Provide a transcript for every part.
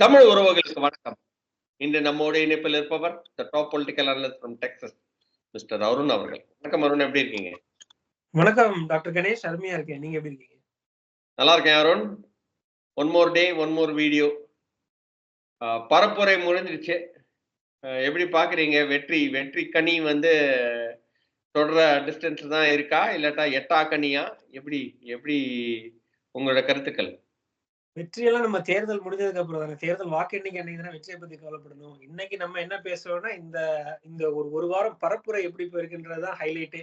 தமிழ் உறவுகளுக்கு வணக்கம். இன்று நம்மோட இணைப்பில் இருப்பவர் the top political analyst from Texas mister Arun அவர்கள். வணக்கம் அருண் எப்படி இருக்கீங்க? வணக்கம் டாக்டர் கணேஷ் அருமையா இருக்கேன். நீங்க எப்படி இருக்கீங்க? நல்லா இருக்கேன் Arun. One more day one more video பரப்புரை முடிஞ்சிருச்சு. எப்படி பாக்குறீங்க? வெற்றி வெற்றி கனி வந்து தொடர டிஸ்டன்ஸ் தான் இருக்கா? இல்லாட்டா எட்டா கனியா? எப்படி எப்படி உங்களோட கருத்துக்கள்? வெற்றியெல்லாம் நம்ம தேர்தல் முடிஞ்சதுக்கு அப்புறம் தானே. தேர்தல் வாக்கு எண்ணிக்கை அன்னைக்கு தானே வெற்றியை பத்தி கவலைப்படணும். இன்னைக்கு நம்ம என்ன பேசுறோம்னா இந்த இந்த ஒரு ஒரு வாரம் பரப்புரை எப்படி போயிருக்குன்றதுதான் ஹைலைட்டே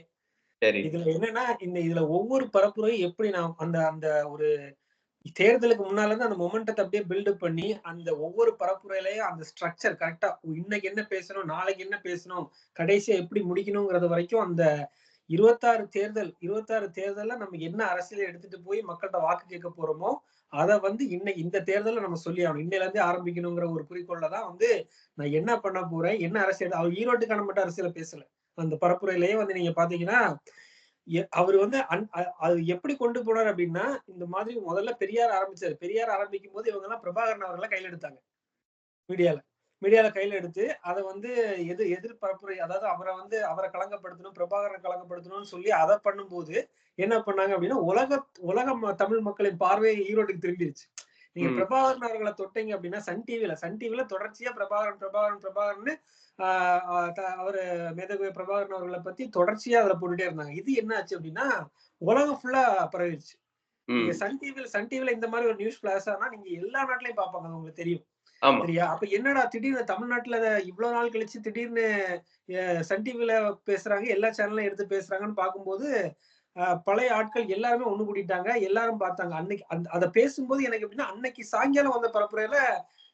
இதுல என்னன்னா இந்த இதுல ஒவ்வொரு பரப்புரையும் எப்படி நாம் அந்த அந்த ஒரு தேர்தலுக்கு முன்னால இருந்து அந்த மொமெண்டத்தை அப்படியே பில்டப் பண்ணி அந்த ஒவ்வொரு பரப்புரையிலயும் அந்த ஸ்ட்ரக்சர் கரெக்டா இன்னைக்கு என்ன பேசணும் நாளைக்கு என்ன பேசணும் கடைசியா எப்படி முடிக்கணுங்கிறது வரைக்கும் அந்த இருபத்தாறு தேர்தல் இருபத்தாறு தேர்தல்ல நம்ம என்ன அரசியலை எடுத்துட்டு போய் மக்கள்கிட்ட வாக்கு கேட்க போறோமோ அதை வந்து இன்னைக்கு இந்த தேர்தலில் நம்ம சொல்லி ஆகணும். இன்னையில இருந்தே ஆரம்பிக்கணுங்கிற ஒரு குறிக்கோள்ல தான் வந்து நான் என்ன பண்ண போறேன்? என்ன அரசியல் அவர் ஈரோட்டுக்கான மட்டும் அரசியல பேசல. அந்த பரப்புரையிலேயே வந்து நீங்க பாத்தீங்கன்னா எ- அவர் வந்து அன்- அ- அது எப்படி கொண்டு போனார் அப்படின்னா இந்த மாதிரி முதல்ல பெரியார் ஆரம்பிச்சாரு. பெரியார் ஆரம்பிக்கும் போது இவங்க எல்லாம் பிரபாகரன் அவர்களை கையில் எடுத்தாங்க. மீடியால. மீடியால கையில எடுத்து அதை வந்து எது எதிர் பரப்புரை அதாவது அவரை வந்து அவரை களங்கப்படுத்தணும் பிரபாகரனை களங்கப்படுத்தணும்னு சொல்லி அதை பண்ணும்போது என்ன பண்ணாங்க அப்படின்னா உலக உலக தமிழ் மக்களின் பார்வை ஈரோட்டுக்கு திரும்பிருச்சு. நீங்க. பிரபாகரன் அவர்களை தொட்டீங்க அப்படின்னா சன் டிவில சன் டிவில தொடர்ச்சியா பிரபாகரன் பிரபாகரன் பிரபாகரன் அவரு மேதகு பிரபாகரன் அவர்களை பத்தி தொடர்ச்சியா அதுல போட்டுட்டே இருந்தாங்க. இது என்ன ஆச்சு அப்படின்னா உலகம் ஃபுல்லா பரவிடுச்சு நீங்க சன் டிவில சன் டிவில இந்த மாதிரி ஒரு நியூஸ் பிளாஸ் ஆனா நீங்க எல்லா நாட்டிலயும் பாப்பாங்க உங்களுக்கு தெரியும். சரியா? அப்ப என்னடா திடீர்னு தமிழ்நாட்டுல இவ்வளவு நாள் கழிச்சு திடீர்னு சன் டிவில பேசுறாங்க எல்லா சேனலும் எடுத்து பேசுறாங்கன்னு பார்க்கும்போது பழைய ஆட்கள் எல்லாருமே ஒண்ணு கூட்டிட்டாங்க எல்லாரும் பார்த்தாங்க. அன்னைக்கு அந்த அதை பேசும்போது எனக்கு எப்படின்னா அன்னைக்கு சாயங்காலம் வந்த பரப்புரையில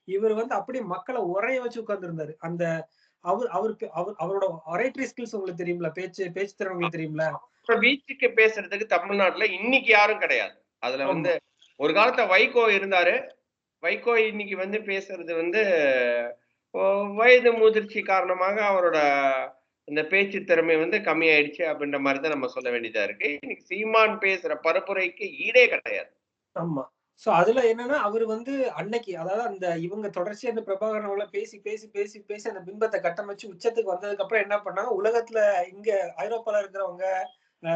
இவர் வந்து அப்படியே மக்களை உரைய வச்சு உட்கார்ந்துருந்தாரு. அந்த அவர் அவர் பே- அவர் அவரோட ஒரேட்ரி ஸ்கில்ஸ் உங்களுக்கு தெரியும்ல? பேச்சு பேச்சு திறன் உங்களுக்கு தெரியும்ல? வீச்சுக்கு பேசுறதுக்கு தமிழ்நாட்டுல இன்னைக்கு யாரும் கிடையாது. அதுல வந்து ஒரு காலத்துல வைகோ இருந்தாரு வைகோ இன்னைக்கு வந்து பேசுறது வந்து வயது முதிர்ச்சி காரணமாக அவரோட இந்த பேச்சு திறமை வந்து கம்மியாயிடுச்சு அப்படின்ற மாதிரி தான் நம்ம சொல்ல வேண்டியதா இருக்கு. இன்னைக்கு சீமான் பேசுற பரப்புரைக்கு ஈடே கிடையாது. ஆமா. சோ அதுல என்னன்னா அவர் வந்து அன்னைக்கு அதாவது அந்த இவங்க தொடர்ச்சியா அந்த பிரபாகரன் உள்ள பேசி பேசி பேசி பேசி அந்த பிம்பத்தை கட்டமைச்சு உச்சத்துக்கு வந்ததுக்கு அப்புறம் என்ன பண்ணாங்க உலகத்துல இங்க ஐரோப்பால இருக்கிறவங்க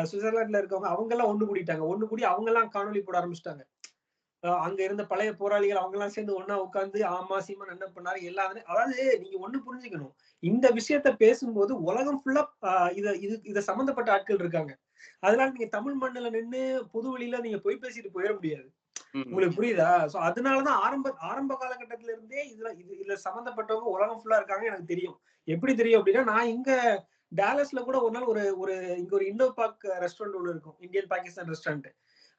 சுவிட்சர்லாந்துல இருக்கவங்க அவங்க எல்லாம் ஒண்ணு கூடிட்டாங்க. ஒண்ணு கூடி அவங்க எல்லாம் காணொலி போட ஆரம்பிச்சிட்டாங்க. அங்க இருந்த பழைய போராளிகள் அவங்க எல்லாம் சேர்ந்து ஒண்ணா உட்கார்ந்து ஆமா சீமான் என்ன பண்ணாரு எல்லாமே அதாவது நீங்க ஒண்ணு புரிஞ்சுக்கணும். இந்த விஷயத்த பேசும்போது உலகம் ஃபுல்லா இத இது இத சம்பந்தப்பட்ட ஆட்கள் இருக்காங்க. அதனால நீங்க தமிழ் மண்ணுல நின்னு பொது வழியில நீங்க போய் பேசிட்டு போயிட முடியாது. உங்களுக்கு புரியுதா? சோ அதனாலதான் ஆரம்ப ஆரம்ப காலகட்டத்துல இருந்தே இதுல இது இதுல சம்பந்தப்பட்டவங்க உலகம் ஃபுல்லா இருக்காங்க எனக்கு தெரியும். எப்படி தெரியும் அப்படின்னா நான் இங்க டாலஸ்ல கூட ஒரு நாள் ஒரு ஒரு இங்க ஒரு இண்டோ பாக் ரெஸ்டாரண்ட் ஒன்று இருக்கும். இந்தியன் பாகிஸ்தான் ரெஸ்டாரண்ட்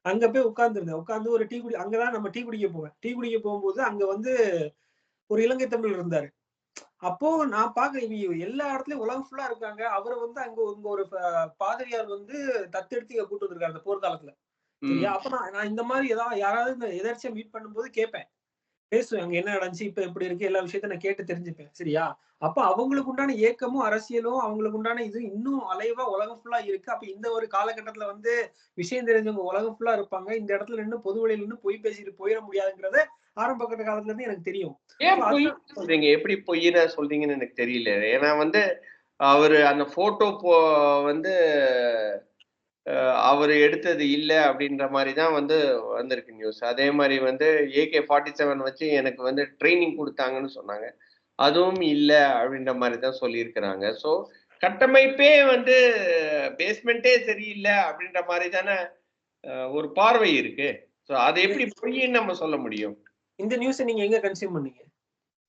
அங்க போய் உட்கார்ந்துருந்தேன். உட்கார்ந்து ஒரு டீ குடி அங்கதான் நம்ம டீ குடிக்க போவேன். டீ குடிக்க போகும்போது அங்க வந்து ஒரு இலங்கை தமிழ் இருந்தாரு. அப்போ நான் பாக்குறேன் எல்லா இடத்துலயும் உலகம் ஃபுல்லா இருக்காங்க. அவரை வந்து அங்க இங்க ஒரு பாதிரியார் வந்து தத்தெடுத்து இங்க கூட்டு வந்திருக்காரு அந்த போர்க்காலத்துல. சரியா? அப்ப நான் நான் இந்த மாதிரி ஏதாவது யாராவது இந்த எதர்ச்சியா மீட் பண்ணும்போது கேட்பேன். பேசுவேன். அங்க என்ன நடந்துச்சு? இப்ப எப்படி இருக்கு. எல்லா விஷயத்தையும் நான் கேட்டு தெரிஞ்சுப்பேன். சரியா? அப்ப அவங்களுக்கு உண்டான ஏக்கமும் அரசியலும் அவங்களுக்கு உண்டான இது இன்னும் அலைவா உலகம் ஃபுல்லா இருக்கு. அப்ப இந்த ஒரு காலகட்டத்துல வந்து விஷயம் தெரிஞ்சவங்க உலகம் ஃபுல்லா இருப்பாங்க. இந்த இடத்துல நின்று பொது வழியில நின்று பொய் பேசிட்டு போயிட முடியாதுங்கிறத ஆரம்ப கட்ட காலத்துல இருந்து எனக்கு தெரியும். சொல்றீங்க? எப்படி பொய்ன்னு சொல்றீங்கன்னு எனக்கு தெரியல. ஏன்னா வந்து அவரு அந்த போட்டோ போ வந்து அவர் எடுத்தது இல்லை அப்படின்ற மாதிரி தான் வந்து வந்திருக்கு நியூஸ் அதே மாதிரி வந்து ஏகே ஃபார்ட்டி செவன் வச்சு எனக்கு வந்து ட்ரைனிங் கொடுத்தாங்கன்னு சொன்னாங்க. அதுவும் இல்லை அப்படின்ற மாதிரி தான் சொல்லியிருக்கிறாங்க. ஸோ கட்டமைப்பே வந்து பேஸ்மெண்ட்டே சரியில்லை அப்படின்ற மாதிரி தானே ஒரு பார்வை இருக்கு. ஸோ அதை எப்படி பொய்ன்னு நம்ம சொல்ல முடியும்? இந்த நியூஸை நீங்க எங்க கன்சியூம் பண்ணீங்க?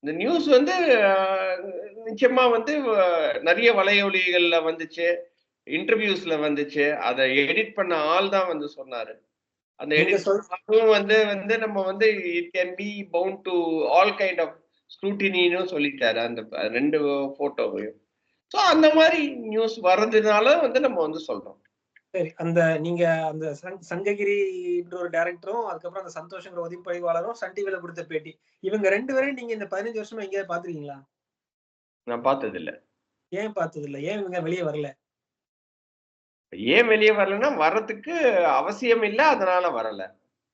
இந்த நியூஸ் வந்து நிச்சயமா வந்து நிறைய வலையொலிகள்ல வந்துச்சு. இன்டர்வியூஸ்ல வந்துச்சு. அதை எடிட் பண்ண ஆள் தான் வந்து சொன்னாரு. அந்த எடிட் வந்து வந்து நம்ம வந்து it can be bound to all kind of ஸ்க்ரூட்டினின்னு சொல்லிட்டாரு அந்த ரெண்டு போட்டோவையும் ஸோ அந்த மாதிரி நியூஸ் வர்றதுனால வந்து நம்ம வந்து சொல்றோம். சரி அந்த நீங்க அந்த சங்- சங்ககிரின்ற ஒரு டைரக்டரும் அதுக்கப்புறம் அந்த சந்தோஷங்கிற ஒதிப்பதிவாளரும் சன் டிவில கொடுத்த பேட்டி. இவங்க ரெண்டு பேரையும் நீங்க இந்த பதினஞ்சு வருஷமா எங்கேயாவது பாத்துருக்கீங்களா நான் பார்த்தது இல்ல ஏன் பார்த்தது இல்ல ஏன் இவங்க வெளியே வரல? ஏன் வெளியே வரலன்னா வர்றதுக்கு அவசியம் இல்லை அதனால வரல.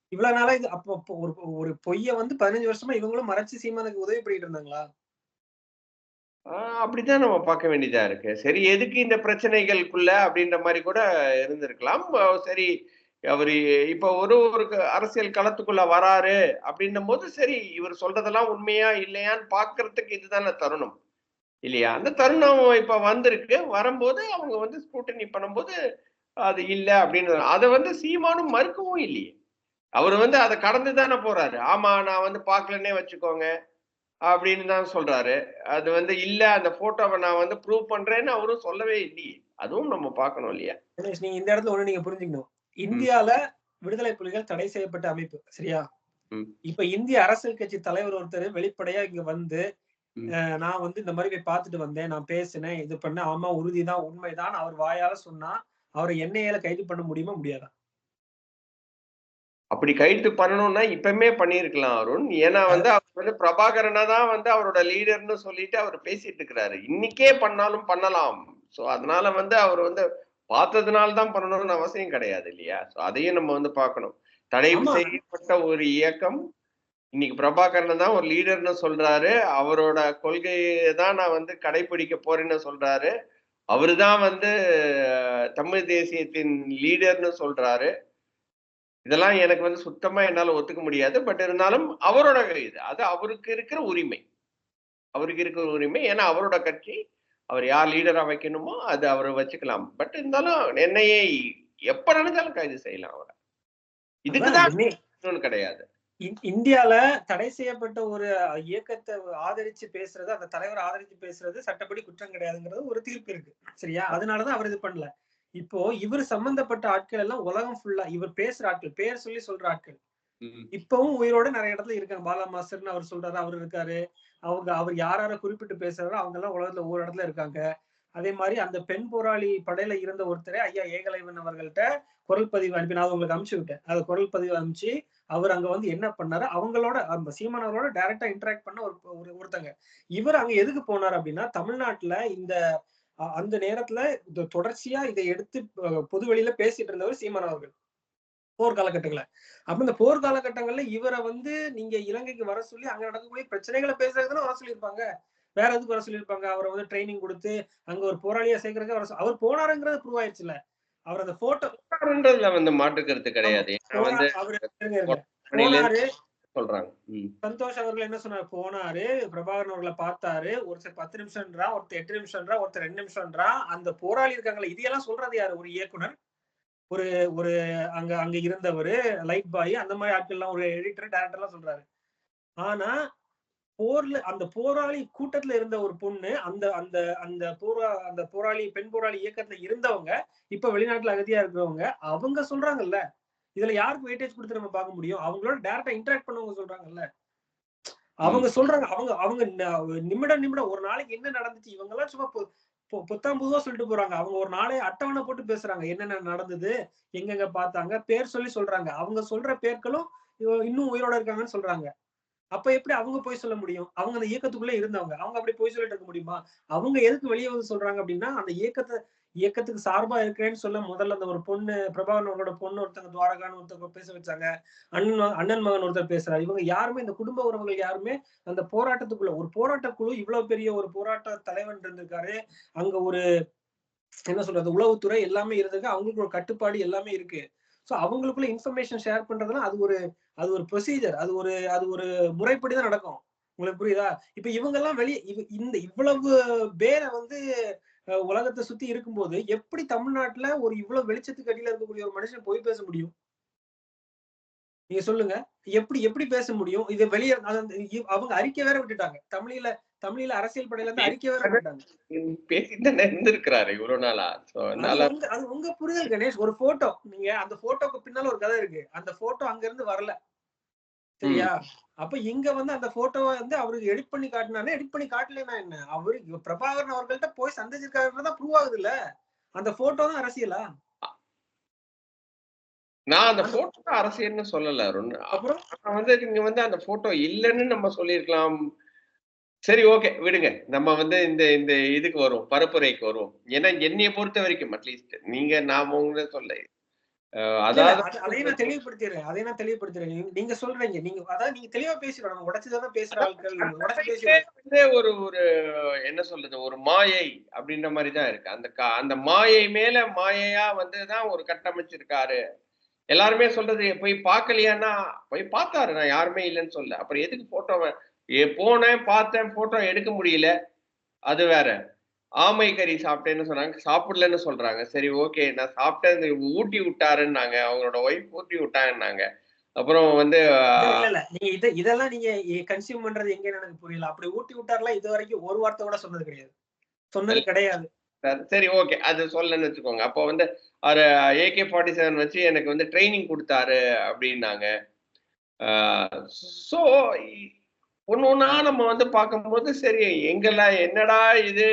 இவ்வளவு நாளா இது அப்போ ஒரு ஒரு பொய்ய வந்து பதினஞ்சு வருஷமா இவங்களும் மறைச்சு சீமானுக்கு உதவி பண்ணிட்டு இருந்தாங்களா? ஆஹ் அப்படித்தான் நம்ம பார்க்க வேண்டியதா இருக்கு. சரி எதுக்கு இந்த பிரச்சனைகளுக்குள்ள அப்படின்ற மாதிரி கூட இருந்திருக்கலாம். சரி அவரு இப்ப ஒரு ஒரு அரசியல் களத்துக்குள்ள வராரு அப்படின்னும் போது சரி இவர் சொல்றதெல்லாம் உண்மையா இல்லையான்னு பாக்குறதுக்கு இதுதானே தருணம். இல்லையா? அந்த தருணம் இப்ப வந்திருக்கு. வரும்போது அவங்க வந்து ஸ்கூட்டனி பண்ணும்போது அது இல்ல அப்படின்னு அதை வந்து சீமானும் மறுக்கவும் இல்லையே. அவர் வந்து அதை கடந்து தானே போறாரு. ஆமா நான் வந்து பார்க்கலன்னே வச்சுக்கோங்க அப்படின்னு தான் சொல்றாரு. அது வந்து இல்ல அந்த போட்டோவை நான் வந்து ப்ரூவ் பண்றேன்னு அவரும் சொல்லவே இல்லையே. அதுவும் நம்ம பார்க்கணும் இல்லையா? நீங்க இந்த இடத்துல ஒண்ணு நீங்க புரிஞ்சுக்கணும். இந்தியால விடுதலை புலிகள் தடை செய்யப்பட்ட அமைப்பு சரியா. இப்ப இந்திய அரசியல் கட்சி தலைவர் ஒருத்தர் வெளிப்படையா இங்க வந்து நான் வந்து இந்த மாதிரி போய் பார்த்துட்டு வந்தேன். நான் பேசினேன். இது பண்ண ஆமா உறுதிதான் உண்மைதான். அவர் வாயால சொன்னா அவரை எண்ணெயில கைது பண்ண முடியுமா? முடியாதா? அப்படி கைது பண்ணணும்னா இப்பவுமே பண்ணியிருக்கலாம் அருண். ஏன்னா வந்து அவர் வந்து பிரபாகரனை தான் வந்து அவரோட லீடர்னு சொல்லிட்டு அவர் பேசிட்டு இருக்கிறாரு. இன்னைக்கே பண்ணாலும் பண்ணலாம். சோ அதனால வந்து அவர் வந்து பார்த்ததுனால தான் பண்ணணும்னு அவசியம் கிடையாது இல்லையா? சோ அதையும் நம்ம வந்து பார்க்கணும். தடை. செய்யப்பட்ட ஒரு இயக்கம் இன்னைக்கு பிரபாகரனை தான் ஒரு லீடர்னு சொல்றாரு. அவரோட கொள்கையை தான் நான் வந்து கடைபிடிக்க போறேன்னு சொல்றாரு. அவருதான் வந்து அஹ், தமிழ் தேசியத்தின் லீடர்னு சொல்றாரு. இதெல்லாம் எனக்கு வந்து சுத்தமா என்னால ஒத்துக்க முடியாது. பட் இருந்தாலும் அவரோட இது அது அவருக்கு இருக்கிற உரிமை. அவருக்கு இருக்கிற உரிமை. ஏன்னா அவரோட கட்சி அவர் யார் லீடரா வைக்கணுமோ அது அவர் வச்சுக்கலாம். பட் இருந்தாலும் என்னையே எப்ப நினைச்சாலும் கைது செய்யலாம் அவரை. இதுக்குதான் கிடையாது. இந்தியால தடை செய்யப்பட்ட ஒரு இயக்கத்தை ஆதரிச்சு பேசுறது அந்த தலைவரை ஆதரிச்சு பேசுறது சட்டப்படி குற்றம் கிடையாதுங்கிறது ஒரு தீர்ப்பு இருக்கு. சரியா? அதனாலதான் அவர் இது பண்ணல. இப்போ இவர் சம்பந்தப்பட்ட ஆட்கள் எல்லாம் உலகம் ஃபுல்லா இவர் பேசுற ஆட்கள் பேர் சொல்லி சொல்ற ஆட்கள். இப்பவும் உயிரோட நிறைய இடத்துல இருக்காங்க. பாலா மாஸ்டர்னு அவர் சொல்றாரு அவர் இருக்காரு. அவங்க அவர் யார் யாரை குறிப்பிட்டு பேசுறாரோ அவங்க எல்லாம் உலகத்துல ஒவ்வொரு இடத்துல இருக்காங்க. அதே மாதிரி அந்த பெண் போராளி படையில இருந்த ஒருத்தரே ஐயா ஏகலைவன் அவர்கள்ட்ட குரல் பதிவு அனுப்பி நான் உங்களுக்கு அனுப்பிச்சு விட்டேன். அதை குரல் பதிவு அனுப்பிச்சு அவர் அங்க வந்து என்ன பண்ணாரு? அவங்களோட அந்த சீமானவரோட டைரக்டா இன்டராக்ட் பண்ண ஒரு ஒரு- ஒருத்தங்க. இவர் அங்க எதுக்கு போனார் அப்படின்னா தமிழ்நாட்டுல இந்த அந்த நேரத்துல இந்த தொடர்ச்சியா இதை எடுத்து பொதுவெளியில பேசிட்டு இருந்தவர் சீமான் அவர்கள். போர் காலகட்டங்களை அப்ப இந்த போர் காலகட்டங்கள்ல இவரை வந்து நீங்க இலங்கைக்கு வர சொல்லி அங்க நடக்கக்கூடிய பிரச்சனைகளை பேசுறதுன்னு வர சொல்லியிருப்பாங்க. வேற எதுக்கு வர சொல்லியிருப்பாங்க? அவரை வந்து ட்ரைனிங் கொடுத்து அங்க ஒரு போராளியா சேர்க்கறதுக்கு வர சொ- அவர் போனாருங்கிறது ப்ரூவ் ஆயிடுச்சுல அவர் அந்த போட்டோ போராடுன்றதுல வந்து மாற்று கருத்து கிடையாது. அவர் சொல்றாங்க. சந்தோஷ் அவர்கள் என்ன சொன்னார்? போனாரு பிரபாகரன் அவர்களை பார்த்தாரு. ஒருத்தர் பத்து நிமிஷம்ன்றா ஒருத்தர் எட்டு நிமிஷம்ன்றா ஒருத்தர் ரெண்டு நிமிஷம்ன்றா அந்த போராளி இருக்காங்களே இதையெல்லாம் சொல்றது யாரு? ஒரு இயக்குனர் ஒரு ஒரு அங்க அங்க இருந்தவர் லைட் பாய் அந்த மாதிரி ஆட்கள்லாம் ஒரு எடிட்டர் டைரக்டர் எல்லாம் சொல்றாரு. ஆனா போர்ல அந்த போராளி கூட்டத்துல இருந்த ஒரு பொண்ணு அந்த அந்த அந்த போரா அந்த போராளி பெண் போராளி இயக்கத்துல இருந்தவங்க இப்ப வெளிநாட்டுல அகதியா இருக்கிறவங்க அவங்க சொல்றாங்கல்ல இதுல யாருக்கு வெயிட்டேஜ் கொடுத்து நம்ம பார்க்க முடியும்? அவங்களோட டேரக்டா இன்டராக்ட் பண்ணவங்க சொல்றாங்கல்ல. அவங்க சொல்றாங்க அவங்க அவங்க நிமிடம் நிமிடம் ஒரு நாளைக்கு என்ன நடந்துச்சு இவங்க எல்லாம் சும்மா பொத்தாம் பொதுவா சொல்லிட்டு போறாங்க. அவங்க ஒரு நாளை அட்டவணை போட்டு பேசுறாங்க என்னென்ன நடந்தது எங்கெங்க பார்த்தாங்க பேர் சொல்லி சொல்றாங்க. அவங்க சொல்ற பேர்களும் இன்னும் உயிரோட இருக்காங்கன்னு சொல்றாங்க. அப்ப எப்படி அவங்க போய் சொல்ல முடியும்? அவங்க அந்த இயக்கத்துக்குள்ள இருந்தவங்க. அவங்க அப்படி போய் சொல்லிட்டு இருக்க முடியுமா? அவங்க எதுக்கு வெளியே வந்து சொல்றாங்க அப்படின்னா அந்த இயக்கத்தை இயக்கத்துக்கு சார்பா இருக்கிறேன்னு சொல்ல முதல்ல அந்த ஒரு பொண்ணு பிரபாகரன் அவரோட பொண்ணு ஒருத்தங்க துவாரகான்னு ஒருத்தங்க பேச வச்சாங்க. அண்ணன் அண்ணன் மகன் ஒருத்தர் பேசுறாரு. இவங்க யாருமே இந்த குடும்ப உறவுகள் யாருமே அந்த போராட்டத்துக்குள்ள ஒரு போராட்ட குழு இவ்வளவு பெரிய ஒரு போராட்ட தலைவன் இருந்திருக்காரு. அங்க ஒரு என்ன சொல்றது உளவுத்துறை எல்லாமே இருந்திருக்கு. அவங்களுக்கு ஒரு கட்டுப்பாடு எல்லாமே இருக்கு. ஸோ அவங்களுக்குள்ள இன்ஃபர்மேஷன் ஷேர் பண்றதுனா அது ஒரு அது ஒரு ப்ரொசீஜர் அது ஒரு அது ஒரு முறைப்படி தான் நடக்கும். உங்களுக்கு புரியுதா? இப்ப இவங்க எல்லாம் வெளியே இந்த இவ்வளவு பேரை வந்து உலகத்தை சுத்தி இருக்கும்போது எப்படி தமிழ்நாட்டுல ஒரு இவ்வளவு வெளிச்சத்துக்கு அடியில இருக்கக்கூடிய ஒரு மனுஷன் போய் பேச முடியும்? நீங்க சொல்லுங்க. எப்படி எப்படி பேச முடியும்? இது வெளியே அவங்க அறிக்கை வேற விட்டுட்டாங்க. தமிழில தமிழில அரசியல் படையில இருந்து அறிக்கை தானே இருந்திருக்கிறாரு இவ்வளவு நாளா. அது உங்க புரிதல் கணேஷ். ஒரு போட்டோ நீங்க அந்த போட்டோக்கு பின்னால ஒரு கதை இருக்கு. அந்த போட்டோ அங்க இருந்து வரல. சரியா? அப்ப இங்க வந்து அந்த போட்டோவை வந்து அவருக்கு எடிட் பண்ணி காட்டினானே எடிட் பண்ணி காட்டலைன்னா என்ன? அவரு பிரபாகரன் அவர்கள்ட்ட போய் சந்திச்சிருக்காருன்றதான் ப்ரூவ் ஆகுது இல்ல அந்த போட்டோ தான் அரசியலா? நான் அந்த போட்டோ அரசியல்னு சொல்லல அப்புறம்? வந்து இங்க வந்து அந்த போட்டோ இல்லைன்னு நம்ம சொல்லியிருக்கலாம். சரி ஓகே விடுங்க. நம்ம வந்து இந்த இந்த இதுக்கு வருவோம் பரப்புரைக்கு வருவோம். ஏன்னா என்னைய பொறுத்த வரைக்கும் அட்லீஸ்ட் நீங்க நான் உங்களை சொல்ல அதாவது அது- நான் தெளிவுபடுத்திடுறேன் அதையும் நான் தெளிவுபடுத்துறேன் நீங்க- சொல்றீங்க நீங்க அதாவது நீங்க தெளிவா பேசுறோம் நம்ம உடச்சுதான் பேசுற ஆட்கள் ஒரு ஒரு என்ன சொல்றது ஒரு மாயை அப்படின்ற மாதிரி தான் இருக்கு. அந்த அந்த மாயை மேல மாயையா வந்து தான் ஒரு கட்டமைச்சிருக்காரு. எல்லாருமே சொல்றது போய் பார்க்கலையான்னா போய் பார்த்தாரு நான் யாருமே இல்லைன்னு சொல்ல அப்புறம் எதுக்கு போட்டோ போனேன் பார்த்தேன் போட்டோ எடுக்க முடியல. அது வேற. ஆமை கறி சாப்பிட்டேன்னு சொன்னாங்க. சாப்பிடலன்னு சொல்றாங்க. சரி ஓகே நான் சாப்பிட்டேன். ஊட்டி விட்டாருன்னாங்க. அவங்களோட ஒய்ஃப் ஊட்டி விட்டாங்கன்னாங்க. அப்புறம் வந்து நீங்க இத இதெல்லாம் நீங்க கன்சியூம் பண்றது எங்கன்னு எனக்கு புரியல. அப்படி ஊட்டி விட்டார்லாம் இது வரைக்கும் ஒரு வார்த்தை கூட சொன்னது கிடையாது. சொன்னது கிடையாது. சரி, ஓகே அது சொல்லன்னு வச்சுக்கோங்க. அப்போ வந்து அவர் ஏகே ஃபார்ட்டி செவன் வச்சு எனக்கு வந்து ட்ரைனிங் கொடுத்தாரு அப்படின்னாங்க. ஸோ ஒன்று ஒன்றா நம்ம வந்து பார்க்கும்போது சரி எங்கெல்லாம் என்னடா இது?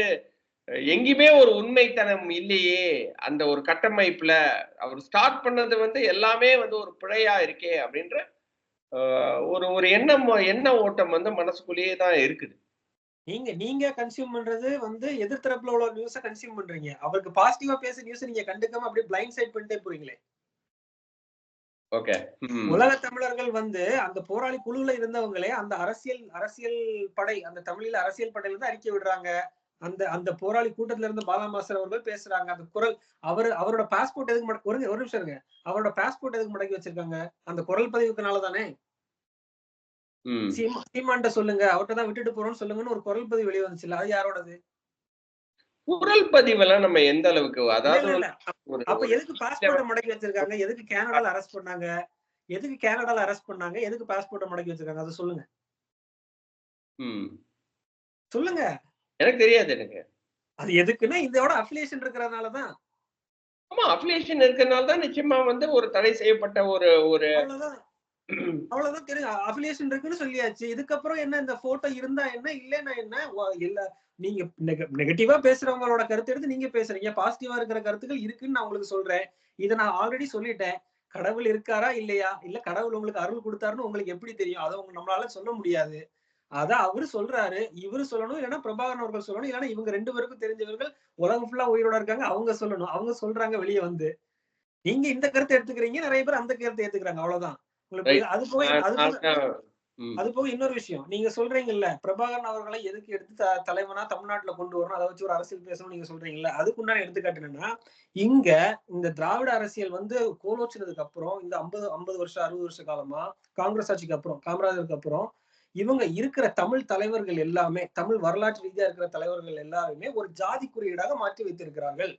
எங்கேயுமே ஒரு உண்மைத்தனம் இல்லையே. அந்த ஒரு கட்டமைப்புல அவர் ஸ்டார்ட் பண்ணது வந்து எல்லாமே வந்து ஒரு பிழையா இருக்கே அப்படின்ற ஒரு ஒரு எண்ணம் எண்ண ஓட்டம் வந்து மனசுக்குள்ளேயே தான் இருக்குது. நீங்க நீங்க கன்சியூம் பண்றது வந்து எதிர்த்தரப்புல உள்ள நியூஸ கன்சியூம் பண்றீங்க. அவருக்கு பாசிட்டிவா பேச நியூஸ் நீங்க கண்டுக்காம அப்படியே பிளைண்ட் சைட் பண்ணிட்டே போறீங்களே. உலக தமிழர்கள் வந்து அந்த போராளி குழுல இருந்தவங்களே அந்த அரசியல் அரசியல் படை அந்த தமிழில் அரசியல் படையில இருந்து அறிக்கை விடுறாங்க. அந்த அந்த போராளி கூட்டத்துல இருந்து பாலா மாஸ்டர் அவர்கள் பேசுறாங்க. அந்த குரல் அவர் அவரோட பாஸ்போர்ட் எதுக்கு மட- ஒரு ஒரு நிமிஷம் இருங்க. அவரோட பாஸ்போர்ட் எதுக்கு முடக்கி வச்சிருக்காங்க? அந்த குரல் பதிவுக்குனால தானே? சீமான்ட்ட சொல்லுங்க. அவர்ட்ட தான் விட்டுட்டு போறோம்னு சொல்லுங்கன்னு ஒரு குரல் பதிவு வெளியே வந்துச்சுல்ல. அது யாரோடது? குரல் பதிவெல்லாம் நம்ம எந்த அளவுக்கு அதாவது அப்ப எதுக்கு பாஸ்போர்ட்டை முடக்கி வச்சிருக்காங்க? எதுக்கு கனடால அரெஸ்ட் பண்ணாங்க? எதுக்கு கனடால அரெஸ்ட் பண்ணாங்க? எதுக்கு பாஸ்போர்ட்டை முடக்கி வச்சிருக்காங்க? அதை சொல்லுங்க. ம். சொல்லுங்க. எனக்கு தெரியாது எனக்கு. அது எதுக்குன்னா இதோட அஃபிலியேஷன் இருக்கிறதுனாலதான் ஆமா அப்ளிகேஷன் இருக்கறனால தான் நிச்சயமா வந்து ஒரு தடை செய்யப்பட்ட ஒரு ஒரு அவ்வளவுதான் தெரியும். அஃபிலியேஷன் இருக்குன்னு சொல்லியாச்சு. இதுக்கப்புறம் என்ன இந்த போட்டோ இருந்தா என்ன இல்லைன்னா என்ன? இல்ல நீங்க நெகட்டிவா பேசுறவங்களோட கருத்து எடுத்து நீங்க பேசுறீங்க. பாசிட்டிவா இருக்கிற கருத்துக்கள் இருக்குன்னு நான் உங்களுக்கு சொல்றேன். இதை நான் ஆல்ரெடி சொல்லிட்டேன். கடவுள் இருக்காரா இல்லையா? இல்ல கடவுள் உங்களுக்கு அருள் கொடுத்தாருன்னு உங்களுக்கு எப்படி தெரியும்? அதை உங்க நம்மளால சொல்ல முடியாது. அதான் அவரு சொல்றாரு. இவரு சொல்லணும் இல்லைன்னா பிரபாகரன் அவர்கள் சொல்லணும் இல்லைன்னா இவங்க ரெண்டு பேருக்கும் தெரிஞ்சவர்கள் உலகம் ஃபுல்லா உயிரோட இருக்காங்க அவங்க சொல்லணும். அவங்க சொல்றாங்க வெளியே வந்து. நீங்க இந்த கருத்தை எடுத்துக்கிறீங்க நிறைய பேர் அந்த கருத்தை ஏத்துக்கிறாங்க. அவ்வளவுதான். அது போக அது இன்னொரு விஷயம். நீங்க சொல்றீங்கல்ல பிரபாகரன் அவர்களை எதுக்கு எடுத்து தலைவனா தமிழ்நாட்டுல கொண்டு வரணும்? அதை வச்சு ஒரு அரசியல் பேசணும் நீங்க சொல்றீங்கல்ல அதுக்குண்டான எடுத்துக்காட்டு என்னன்னா இங்க இந்த திராவிட அரசியல் வந்து கோலோச்சினதுக்கு அப்புறம் இந்த ஐம்பது ஐம்பது வருஷம் அறுபது வருஷ காலமா காங்கிரஸ் ஆட்சிக்கு அப்புறம் காமராஜருக்கு அப்புறம் இவங்க இருக்கிற தமிழ் தலைவர்கள் எல்லாமே தமிழ் வரலாற்று ரீதியா இருக்கிற தலைவர்கள் எல்லாருமே ஒரு ஜாதி குறியீடாக மாற்றி வைத்திருக்கிறார்கள்.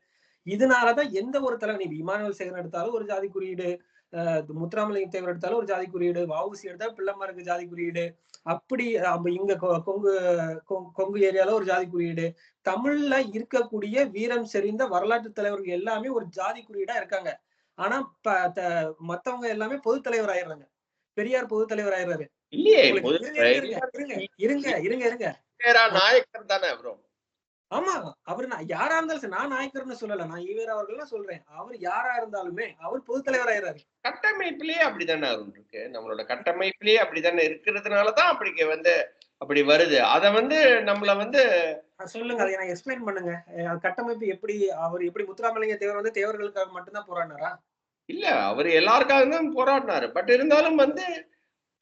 இதனாலதான் எந்த ஒரு தலைவர் நீ இமானுவல் சேகரன் எடுத்தாலும் ஒரு ஜாதி குறியீடு முத்துராமலிங்க தேவர் எடுத்தாலும் ஒரு ஜாதி குறியீடு வவுசி எடுத்தா பிள்ளைமாருக்கு ஜாதி குறியீடு அப்படி அப்ப இங்க கொங்கு கொங்கு ஏரியால ஒரு ஜாதி குறியீடு. தமிழ்ல இருக்கக்கூடிய வீரம் செறிந்த வரலாற்று தலைவர்கள் எல்லாமே ஒரு ஜாதி குறியீடா இருக்காங்க. ஆனா மத்தவங்க எல்லாமே பொது தலைவர் ஆயிடுறாங்க. பெரியார் பொது தலைவர் ஆயிடுறாரு. இருங்க, இருங்க, இருங்க, இருங்க நாயக்கர் தானே ஆமா அவர் நான் யாரா இருந்தாலும் சரி, நான் நாயக்கர்னு சொல்லல நான் ஈவேரா அவர்கள் சொல்றேன். அவர் யாரா இருந்தாலுமே அவர் பொது தலைவர் ஆயிடுறாரு கட்டமைப்பிலேயே அப்படித்தானே அருண் இருக்கு? நம்மளோட கட்டமைப்பிலேயே அப்படித்தானே இருக்கிறதுனாலதான் அப்படி வந்து அப்படி வருது. அத வந்து நம்மள வந்து சொல்லுங்க அதை நான் எக்ஸ்பிளைன் பண்ணுங்க. கட்டமைப்பு எப்படி அவர் எப்படி முத்துராமலிங்க தேவர் வந்து தேவர்களுக்காக மட்டும்தான் போராடினாரா? இல்ல அவர் எல்லாருக்காக தான் போராடினாரு. பட் இருந்தாலும் வந்து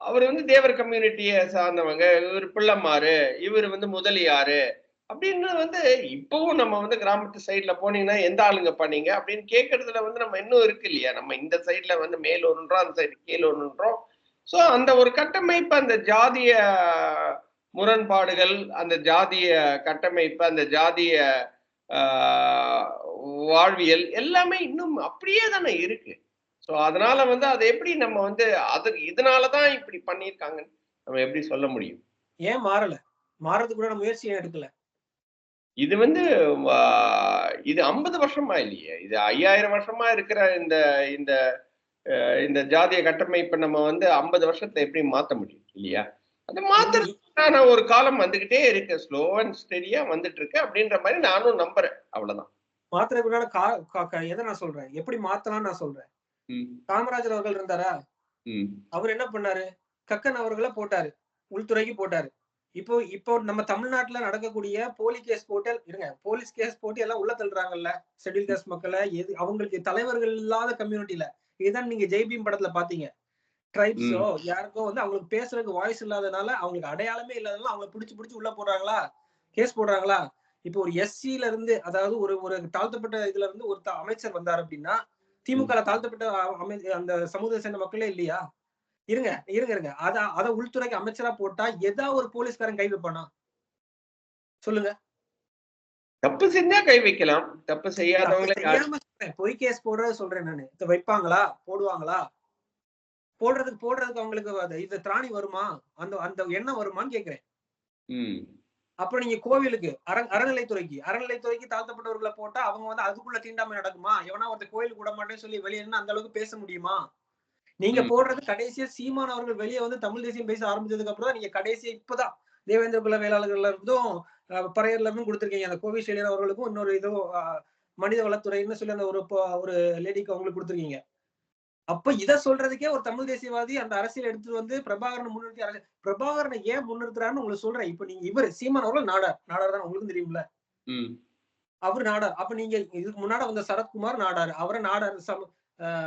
அவர் வந்து தேவர் கம்யூனிட்டியை சார்ந்தவங்க. இவர் பிள்ளைமாரு இவர் வந்து முதலியாரு. அப்படின்னு வந்து இப்பவும் நம்ம வந்து கிராமத்து சைட்ல போனீங்கன்னா எந்த ஆளுங்க பண்ணீங்க அப்படின்னு கேட்கறதுல வந்து நம்ம இன்னும் இருக்கு இல்லையா? நம்ம இந்த சைட்ல வந்து மேல் ஒன்றுன்றோம் அந்த சைடு கீழே ஒன்றுன்றோம். ஸோ அந்த ஒரு கட்டமைப்பு அந்த ஜாதிய முரண்பாடுகள் அந்த ஜாதிய கட்டமைப்பு அந்த ஜாதிய வாழ்வியல் எல்லாமே இன்னும் அப்படியே தானே இருக்கு. ஸோ அதனால வந்து அதை எப்படி நம்ம வந்து அது இதனாலதான் இப்படி பண்ணியிருக்காங்கன்னு நம்ம எப்படி சொல்ல முடியும்? ஏன் மாறல? மாறதுக்கு கூட முயற்சி எடுக்கல. இது வந்து இது ஐம்பது வருஷமா இல்லையே? இது ஐயாயிரம் வருஷமா இருக்கிற இந்த இந்த இந்த ஜாதிய கட்டமைப்பை நம்ம வந்து ஐம்பது வருஷத்துல எப்படி மாத்த முடியும் இல்லையா? அது மாத்துறதுக்கான ஒரு காலம் வந்துகிட்டே இருக்கு. ஸ்லோ அண்ட் ஸ்டெடியா வந்துட்டு இருக்கு. அப்படின்ற மாதிரி நானும் நம்புறேன். அவ்வளவுதான். கா- எதை நான் சொல்றேன்? எப்படி மாத்தலாம்னு நான் சொல்றேன். காமராஜர் அவர்கள் இருந்தாரா? அவர் என்ன பண்ணாரு? கக்கன் அவர்களை போட்டாரு. உள்துறைக்கு போட்டாரு. இப்போ இப்போ நம்ம தமிழ்நாட்டுல நடக்கக்கூடிய போலி கேஸ் போட்டு இருங்க போலீஸ் கேஸ் போட்டு எல்லாம் உள்ள தள்ளுறாங்கல்ல ஷெட்யூல் கேஸ் மக்களை எது அவங்களுக்கு தலைவர்கள் இல்லாத கம்யூனிட்டில இதுதான் நீங்க ஜெய்பீம் படத்துல பாத்தீங்க. ட்ரைப்ஸோ யாருக்கோ வந்து அவங்களுக்கு பேசுறதுக்கு வாய்ஸ் இல்லாதனால அவங்களுக்கு அடையாளமே இல்லாதனால அவங்களை பிடிச்சு பிடிச்சு உள்ள போடுறாங்களா? கேஸ் போடுறாங்களா? இப்போ ஒரு எஸ்சில இருந்து அதாவது ஒரு ஒரு தாழ்த்தப்பட்ட இதுல இருந்து ஒரு அமைச்சர் வந்தார் அப்படின்னா திமுக தாழ்த்தப்பட்ட அமை அந்த சமூகத்தை சேர்ந்த மக்களே இல்லையா? இருங்க இருங்க இருங்க அத அத உள்துறைக்கு அமைச்சரா போட்டா ஏதாவது ஒரு போலீஸ்காரன் கை வைப்பானா? சொல்லுங்க. தப்பு செஞ்சா கை வைக்கலாம். தப்பு செய்யாதவங்களை. பொய் கேஸ் போடுறது சொல்றேன் நானு. இத வைப்பாங்களா? போடுவாங்களா? போடுறதுக்கு போடுறதுக்கு அவங்களுக்கு இது திராணி வருமா? அந்த அந்த எண்ணம் வருமான்னு கேக்குறேன். அப்ப நீங்க கோவிலுக்கு அற அறநிலைத்துறைக்கு அறநிலைத்துறைக்கு தாழ்த்தப்பட்டவர்களை போட்டா அவங்க வந்து அதுக்குள்ள தீண்டாமை நடக்குமா? எவனா ஒருத்தர் கோயிலுக்கு விட மாட்டேன்னு சொல்லி வெளியே அந்த அளவுக்கு பேச முடியுமா? நீங்க. போடுறது கடைசியா சீமான் அவர்கள் வெளியே வந்து தமிழ் தேசியம் பேச ஆரம்பிச்சதுக்கு அப்புறம் தான் நீங்க கடைசியா இப்பதான் தேவேந்திர குல வேளாளர்கள்ல இருந்தும் பறையர்ல இருந்தும் கொடுத்திருக்கீங்க. அந்த கோவி செழியன் அவர்களுக்கும் இன்னொரு இதோ மனித வளத்துறைன்னு சொல்லி அந்த ஒரு ஒரு லேடிக்கு அவங்களுக்கு கொடுத்திருக்கீங்க. அப்ப இத சொல்றதுக்கே ஒரு தமிழ் தேசியவாதி அந்த அரசியல் எடுத்துட்டு வந்து பிரபாகரனை முன்னிறுத்தி அரசியல் பிரபாகரனை ஏன் முன்னிறுத்துறாருன்னு உங்களுக்கு சொல்றேன். இப்ப நீங்க இவர் சீமான் அவர்கள் நாடார். நாடார் தான் உங்களுக்கும் தெரியும்ல. அவர் நாடார். அப்ப நீங்க இதுக்கு முன்னாடி வந்த சரத்குமார் நாடார். அவரை நாடார் சம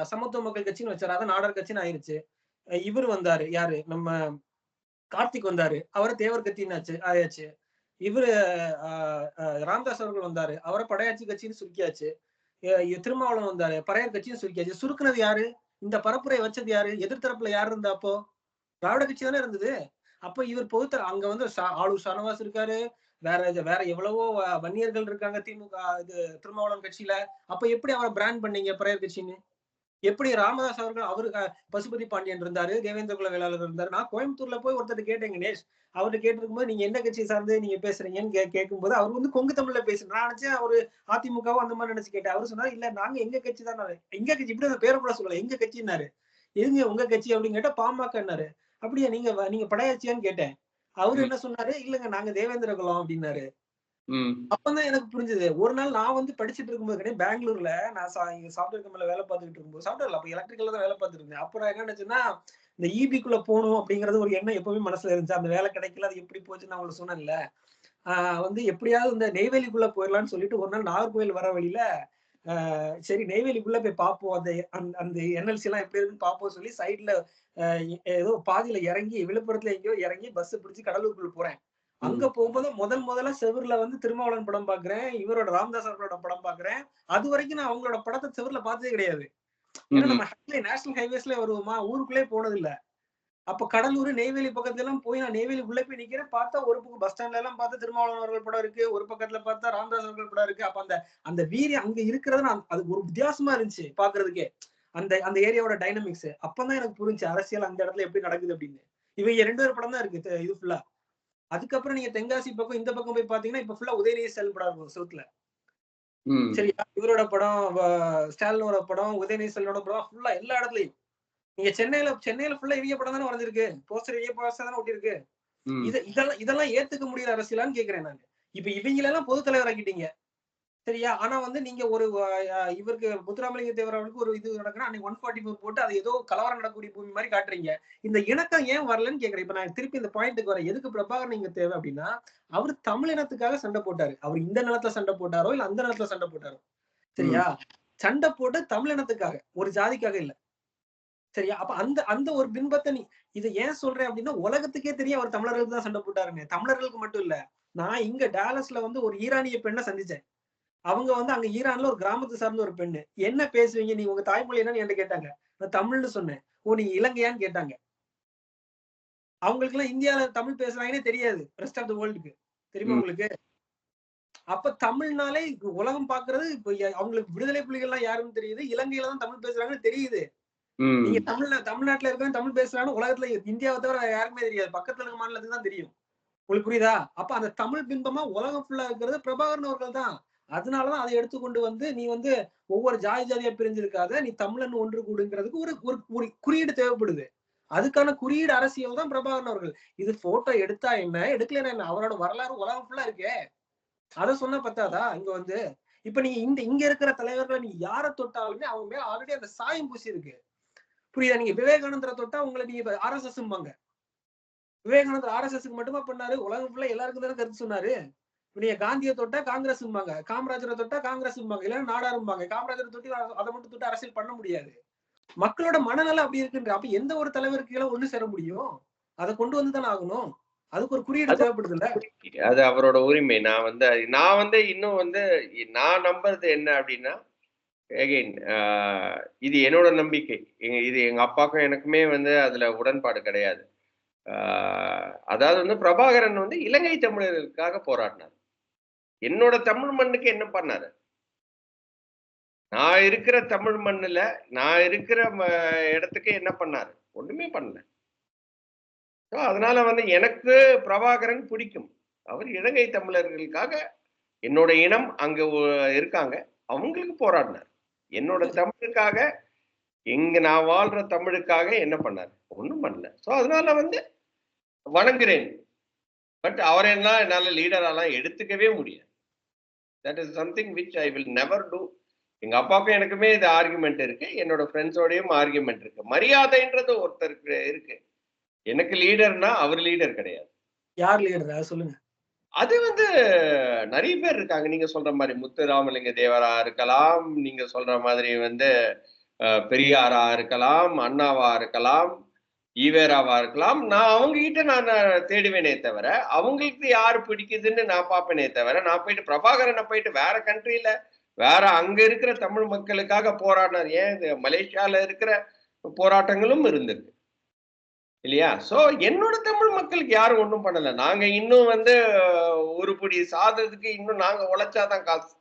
சமத்துவ மக்கள் கட்சின்னு வச்சாரு. அதான் நாடார் கட்சின்னு ஆயிருச்சு. இவர் வந்தாரு. யாரு? நம்ம கார்த்திக் வந்தாரு. அவரை தேவர் கட்சின்னு ஆயாச்சு. இவரு ராம்தாஸ் அவர்கள் வந்தாரு. அவரை படையாட்சி கட்சின்னு சுருக்கியாச்சு. திருமாவளவன் வந்தாரு. பறையர் கட்சின்னு சுருக்கியாச்சு. சுருக்குனது யாரு? இந்த பரப்புரை வச்சது யாரு? எதிர்த்தரப்புல யாரு இருந்தா அப்போ? திராவிட கட்சி தானே இருந்தது. அப்ப இவர் பொதுத்தர அங்க வந்து சா- ஆளூர் ஷானவாஸ் இருக்காரு. வேற வேற எவ்வளவோ வன்னியர்கள் இருக்காங்க. திமுக இது திருமாவளவன் கட்சியில. அப்ப எப்படி அவரை பிராண்ட் பண்ணீங்க பறையர் கட்சின்னு? எப்படி ராமதாஸ் அவர்கள் அவரு பசுபதி பாண்டியன் இருந்தாரு தேவேந்திர குல வேளாளர் இருந்தாரு. நான் கோயம்புத்தூர்ல போய் ஒருத்தர் கேட்டேன் கணேஷ். அவர்கிட்ட கேட்டிருக்கும் போது நீங்க என்ன கட்சி சார்ந்து நீங்க பேசுறீங்கன்னு கே கேட்கும்போது அவர் வந்து கொங்கு தமிழ்ல பேசுறேன் நான் நினைச்சேன் அவரு அதிமுகவும் அந்த மாதிரி நினைச்சு கேட்டேன். அவரு சொன்னாரு இல்ல நாங்க எங்க கட்சி தான் எங்க கட்சி? இப்படி அந்த பேரை கூட சொல்லல. எங்க கட்சின்னாரு? எதுங்க உங்க கட்சி? அப்படின்னு கேட்டா பாமகன்னாரு. அப்படியா நீங்க நீங்க படையாச்சியான்னு கேட்டேன். அவரு. என்ன சொன்னாரு? இல்லங்க நாங்க தேவேந்திர குலம் அப்படின்னாரு. அப்பதான் எனக்கு புரிஞ்சது. ஒரு நாள் நான் வந்து படிச்சுட்டு இருக்கும்போது கிடையாது பெங்களூர்ல நான் சா- இங்க சாஃப்ட்வேர் கம்பெனில வேலை பார்த்துட்டு இருக்கும்போது சாஃப்ட்வேர்ல அப்ப எலக்ட்ரிக்கல்ல தான் வேலை பார்த்துட்டு இருந்தேன். அப்ப நான் என்ன நினைச்சேன்னா இந்த இபிக்குள்ள போகணும் அப்படிங்கறது ஒரு எண்ணம் எப்பவுமே மனசுல இருந்துச்சு. அந்த வேலை கிடைக்கல அது எப்படி போச்சுன்னு நான் உங்களுக்கு சொன்னேன்ல. ஆஹ் வந்து எப்படியாவது இந்த நெய்வேலிக்குள்ள போயிடலாம்னு சொல்லிட்டு ஒரு நாள் நாகர்கோவில் வர வழியில சரி நெய்வேலிக்குள்ள போய் பார்ப்போம். அந்த அந்த- அந்த என்எல்சி எல்லாம் எப்படி இருக்குன்னு பார்ப்போம் சொல்லி சைட்ல ஏதோ பாதியில இறங்கி விழுப்புரத்துல எங்கேயோ இறங்கி பஸ் பிடிச்சு கடலூருக்குள்ள போறேன். அங்க போகும்போது முதல் முதல்ல செவுர்ல வந்து திருமாவளவன் படம் பாக்குறேன் இவரோட ராமதாஸ் அவர்களோட படம் பாக்குறேன். அது வரைக்கும் நான் அவங்களோட படத்தை செவுர்ல பார்த்ததே கிடையாது. ஏன்னா ம் நம்ம ஹைவே நேஷனல் ஹைவேஸ்ல வருவோமா? ஊருக்குள்ளே போனது இல்ல அப்ப கடலூர் நெய்வேலி பக்கத்துல எல்லாம் போய் நான் நெய்வேலி உள்ள போய் நிக்கிறேன். பார்த்தா ஒரு பக்கம் பஸ் ஸ்டாண்ட்ல எல்லாம் பார்த்தா திருமாவளவன் அவர்கள் படம் இருக்கு. ஒரு பக்கத்துல பார்த்தா ராமதாஸ் அவர்கள் படம் இருக்கு. அப்ப அந்த அந்த வீரியம் அங்க இருக்கிறது நான் அது ஒரு வித்தியாசமா இருந்துச்சு பாக்குறதுக்கே. அந்த அந்த ஏரியாவோட டைனமிக்ஸ் அப்பதான் எனக்கு புரிஞ்சு அரசியல் அந்த இடத்துல எப்படி நடக்குது அப்படின்னு. இவங்க ரெண்டு பேர் படம் தான் இருக்கு. இது ஃபுல்லா அதுக்கப்புறம் நீங்க தென்காசி பக்கம் இந்த பக்கம் போய் பாத்தீங்கன்னா இப்ப ஃபுல்லா உதயநிதி ஸ்டாலின் படம் இருக்கும் சவுத்துல ம். சரியா? இவரோட படம் ஸ்டாலினோட படம் உதயநிதி ஸ்டாலினோட படம் ஃபுல்லா எல்லா இடத்துலயும். நீங்க சென்னையில சென்னையில ஃபுல்லா இவங்க படம் தானே வரைஞ்சிருக்கு போஸ்டர் இவங்க போஸ்டர் தானே ஒட்டியிருக்கு. ம். இத இதெல்லாம் இதெல்லாம் ஏத்துக்க முடியாத அரசியலான்னு கேக்குறேன் நான். இப்ப இவங்களெல்லாம் பொது தலைவர் ஆக்கிட்டீங்க சரியா? ஆனா வந்து நீங்க ஒரு இவருக்கு முத்துராமலிங்க தேவர் அவர்களுக்கு ஒரு இது நடக்குன்னா அன்னைக்கு ஒன் ஃபார்ட்டி ஃபோர் போட்டு அது ஏதோ கலவரம் நடக்கக்கூடிய பூமி மாதிரி காட்டுறீங்க. இந்த இணக்கம் ஏன் வரலன்னு கேக்குறேன். இப்ப நான் திருப்பி இந்த பாயிண்ட்டுக்கு வரேன். எதுக்கு பிரபாகரன் இங்க தேவை அப்படின்னா அவர் தமிழ் இனத்துக்காக சண்டை போட்டாரு. அவர் இந்த நிலத்துல சண்டை போட்டாரோ இல்ல அந்த நிலத்துல சண்டை போட்டாரோ? சரியா? சண்டை போட்டு தமிழ் இனத்துக்காக ஒரு ஜாதிக்காக இல்ல. சரியா? அப்ப அந்த அந்த ஒரு பின்பத்தை நீ இதை ஏன் சொல்றேன் அப்படின்னா உலகத்துக்கே தெரியும் அவர் தமிழர்களுக்கு தான் சண்டை போட்டாருங்க தமிழர்களுக்கு மட்டும் இல்ல. நான் இங்க டாலஸ்ல வந்து ஒரு ஈரானிய பெண்ணை சந்திச்சேன். அவங்க வந்து அங்க ஈரான்ல ஒரு கிராமத்தை சார்ந்த ஒரு பெண்ணு. என்ன பேசுவீங்க? நீங்க உங்க தாய்மொழி என்னன்னு என்கிட்ட கேட்டாங்க. நான் தமிழ்னு சொன்னேன். ஓ நீங்க இலங்கையான்னு கேட்டாங்க. அவங்களுக்கு எல்லாம் இந்தியால தமிழ் பேசுறாங்கன்னே தெரியாது ரெஸ்ட் ஆஃப் த வேர்ல்டுக்கு தெரியுமா. உங்களுக்கு? அப்ப தமிழ்னாலே உலகம் பாக்குறது இப்ப அவங்களுக்கு விடுதலை புலிகள்லாம் யாருன்னு தெரியுது. இலங்கையில தான் தமிழ் பேசுறாங்கன்னு தெரியுது. நீங்க தமிழ்ல தமிழ்நாட்டுல இருக்கிற தமிழ் பேசுறாங்க உலகத்துல இந்தியாவை தவிர யாருக்குமே தெரியாது. பக்கத்துல இருக்க மாநிலத்துக்கு தான் தெரியும். உங்களுக்கு புரியுதா? அப்ப அந்த தமிழ் பிம்பமா உலகம் ஃபுல்லா இருக்கிறது பிரபாகரன் அவர்கள் தான். அதனாலதான் அதை எடுத்துக்கொண்டு வந்து நீ வந்து ஒவ்வொரு ஜாதி ஜாதியா பிரிஞ்சிருக்காத நீ தமிழன் ஒன்று கூடுங்கிறதுக்கு ஒரு ஒரு குறியீடு தேவைப்படுது. அதுக்கான குறியீடு அரசியல் தான் பிரபாகரன் அவர்கள். இது போட்டோ எடுத்தா என்ன? எடுக்கலன்னா என்ன? அவரோட வரலாறு உலகம் ஃபுல்லா இருக்கே. அத சொன்னா பத்தாதா? இங்க வந்து இப்ப நீங்க இந்த இங்க இருக்கிற தலைவர்களை நீங்க யாரை தொட்டாலுமே அவங்க மேல ஆல்ரெடி அந்த சாயம் பூசி இருக்கு புரியுதா? நீங்க விவேகானந்தரை தொட்டா உங்களை நீங்க ஆர் எஸ் எஸ் விவேகானந்தர் ஆர் எஸ் மட்டுமா பண்ணாரு? உலகம் ஃபுல்லா எல்லாருக்கும் தானே கருத்து சொன்னாரு. நீங்க காந்தியை தொட்டா காங்கிரஸ்ம்பாங்க காமராஜரை தொட்டா காங்கிரஸ்ம்பாங்க இல்லைன்னா நாடாரும்பாங்க காமராஜரை தொட்டி அதை மட்டும் தொட்டு அரசியல் பண்ண முடியாது. மக்களோட மனநலம் அப்படி இருக்குன்ற அப்ப எந்த ஒரு தலைவருக்கு கீழே ஒண்ணு சேர முடியும்? அதை கொண்டு வந்து தானே ஆகணும். அதுக்கு ஒரு குறியீடு தேவைப்படுதுல்ல? அது அவரோட உரிமை. நான் வந்து நான் வந்து இன்னும் வந்து நான் நம்புறது என்ன அப்படின்னா எகைன் இது என்னோட நம்பிக்கை. இது எங்க அப்பாக்கும் எனக்குமே வந்து அதுல உடன்பாடு கிடையாது. அதாவது வந்து பிரபாகரன் வந்து இலங்கை தமிழர்களுக்காக போராடினார். என்னோட தமிழ் மண்ணுக்கு என்ன பண்ணாரு? நான் இருக்கிற தமிழ் மண்ணுல நான் இருக்கிற இடத்துக்கு என்ன பண்ணாரு? ஒண்ணுமே பண்ணல. So, அதனால வந்து எனக்கு பிரபாகரன் பிடிக்கும். அவர் இலங்கை தமிழர்களுக்காக என்னோட இனம் அங்க இருக்காங்க. அவங்களுக்கு போராடினார். என்னோட தமிழுக்காக எங்க நான் வாழ்ற தமிழுக்காக என்ன பண்ணார்? ஒண்ணும் பண்ணல. சோ அதனால வந்து வணங்குறேன். பட் அவரெல்லாம் என்னால லீடரெல்லாம் எடுத்துக்கவே முடியாது that is something which I will never do எங்க அப்பாவுக்கும் எனக்குமே இது ஆர்குமெண்ட் இருக்கு. என்னோட ஃப்ரெண்ட்ஸோடயும் ஆர்குமெண்ட் இருக்கு. மரியாதைன்றது ஒருத்தருக்கு இருக்கு. எனக்கு லீடர்னா அவர் லீடர் கிடையாது. யார் லீடர் சொல்லுங்க. அது வந்து நிறைய பேர் இருக்காங்க. நீங்க சொல்ற மாதிரி முத்து ராமலிங்க தேவரா இருக்கலாம். நீங்க சொல்ற மாதிரி வந்து பெரியாரா இருக்கலாம் அண்ணாவா இருக்கலாம். ஈவேராவா இருக்கலாம். நான் அவங்க கிட்ட நான் தேடுவேனே தவிர அவங்களுக்கு யாரு பிடிக்குதுன்னு நான் பார்ப்பேனே தவிர நான் போயிட்டு பிரபாகரனை போயிட்டு வேற கண்ட்ரியில வேற அங்க இருக்கிற தமிழ் மக்களுக்காக போராடினார். ஏன்? மலேசியால இருக்கிற போராட்டங்களும் இருந்திருக்கு. இல்லையா? சோ என்னோட தமிழ் மக்களுக்கு யாரும் ஒன்றும் பண்ணல. நாங்க இன்னும் வந்து ஒரு பிடி சாதத்துக்கு இன்னும் நாங்க உழைச்சாதான் காசு.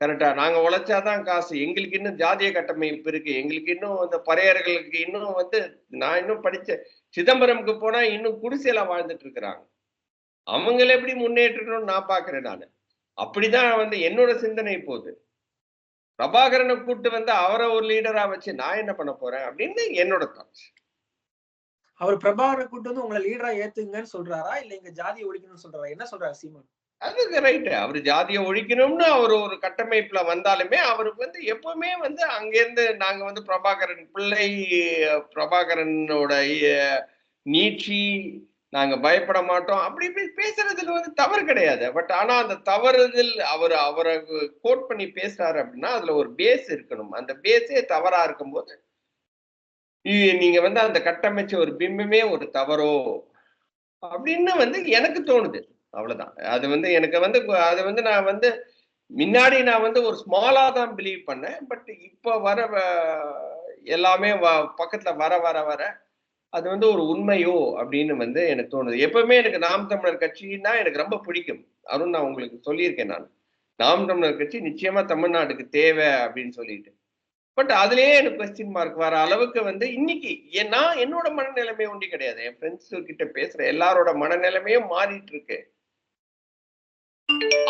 கரெக்டா. நாங்க உழைச்சாதான் காசு. எங்களுக்கு இன்னும் ஜாதிய கட்டமைப்பு இருக்கு. எங்களுக்கு இன்னும் அந்த பறையர்களுக்கு இன்னும் வந்து நான் இன்னும் படிச்ச சிதம்பரம்க்கு போனா இன்னும் குடிசையில வாழ்ந்துட்டு இருக்கிறாங்க. அவங்கள எப்படி முன்னேற்றணும்னு நான் பாக்குறேன் நான். அப்படிதான் வந்து என்னோட சிந்தனை போகுது. பிரபாகரனை கூட்டு வந்து அவரை ஒரு லீடரா வச்சு நான் என்ன பண்ண போறேன் அப்படின்னு என்னோட தாட்ஸ் அவர் பிரபாகரை கூட்டு வந்து உங்களை லீடரா ஏத்துங்கன்னு சொல்றாரா? இல்ல இங்க ஜாதி ஒழிக்கணும்னு சொல்றாரா? என்ன சொல்றாரு சீமான்? அது ரைட்டு அவர் ஜாதியை ஒழிக்கணும்னு அவர் ஒரு கட்டமைப்புல வந்தாலுமே அவருக்கு வந்து எப்பவுமே வந்து அங்கேருந்து நாங்க வந்து பிரபாகரன் பிள்ளை பிரபாகரனோட நீட்சி நாங்க பயப்பட மாட்டோம். அப்படி பேசுறதுல வந்து தவறு கிடையாது. பட் ஆனா அந்த தவறுதல் அவர் அவரை கோட் பண்ணி பேசுறாரு அப்படின்னா அதுல ஒரு பேஸ் இருக்கணும். அந்த பேஸே தவறா இருக்கும்போது நீங்க வந்து அந்த கட்டமைச்ச ஒரு பிம்பமே ஒரு தவறோ அப்படின்னு வந்து எனக்கு தோணுது. அவ்வளவுதான். அது வந்து எனக்கு வந்து அது வந்து நான் வந்து முன்னாடி நான் வந்து ஒரு ஸ்மாலா தான் பிலீவ் பண்ணேன். பட் இப்போ வர வ- எல்லாமே வ- பக்கத்துல வர வர வர அது வந்து ஒரு உண்மையோ அப்படின்னு வந்து எனக்கு தோணுது. எப்பவுமே எனக்கு நாம் தமிழர் கட்சின்னா எனக்கு ரொம்ப பிடிக்கும். அருண் நான் உங்களுக்கு சொல்லியிருக்கேன் நான். நாம் தமிழர் கட்சி நிச்சயமா தமிழ்நாட்டுக்கு தேவை அப்படின்னு சொல்லிட்டு. பட் அதுலயே எனக்கு கொஸ்டின் மார்க் வர அளவுக்கு வந்து இன்னைக்கு நான் என்னோட மனநிலைமை ஒண்டி கிடையாது. என் ஃப்ரெண்ட்ஸ் கிட்ட பேசுற எல்லாரோட மனநிலைமையும் மாறிட்டு இருக்கு.